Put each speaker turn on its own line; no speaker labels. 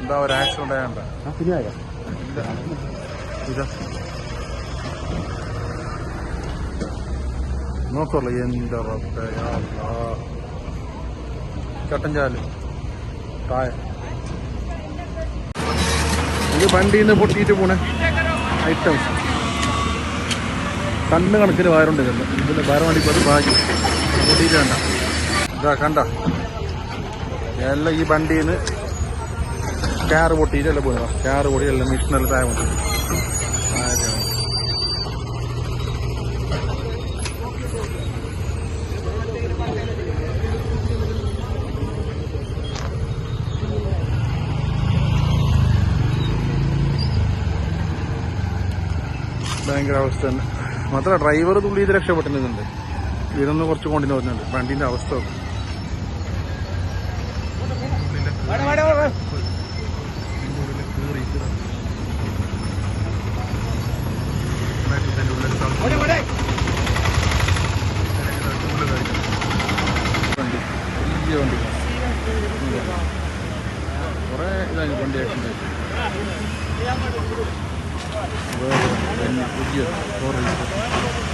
എന്താ ഒരു ആക്സിഡന്റ് ആയണ്ട നോക്കുള്ളൂ അല്ലാ. കട്ടഞ്ചാൽ തായ ഇത്. വണ്ടിയിൽ നിന്ന് പൊട്ടിയിട്ട് പോണേ. ഐറ്റംസ്. കണ്ണ് കണക്കിന് വയറുണ്ട് ഇതിന് ഇതിന്റെ വയറ് വണ്ടി അത് ഭാഗ്യം. പൊട്ടിയിട്ട് വേണ്ട. ഇതാ കണ്ട. എല്ലാം ഈ വണ്ടിയിൽ നിന്ന് ക്യാറ് പൊട്ടിയിട്ടല്ല പോയി ക്യാറ് പൊടിയല്ല മിഷനല്ല താഴെ പൊട്ടി ഭയങ്കര അവസ്ഥ തന്നെ. മാത്രമല്ല ഡ്രൈവർ തുള്ളി ഇത് രക്ഷപ്പെട്ടിരുന്നുണ്ട് ഇതൊന്ന് കുറച്ച് കൊണ്ടിന് വരുന്നുണ്ട് വണ്ടീന്റെ അവസ്ഥ. വലിയ വണ്ടി. കുറേ ഇതായി വണ്ടി വേറെ പിന്നെ പുതിയ വീലർ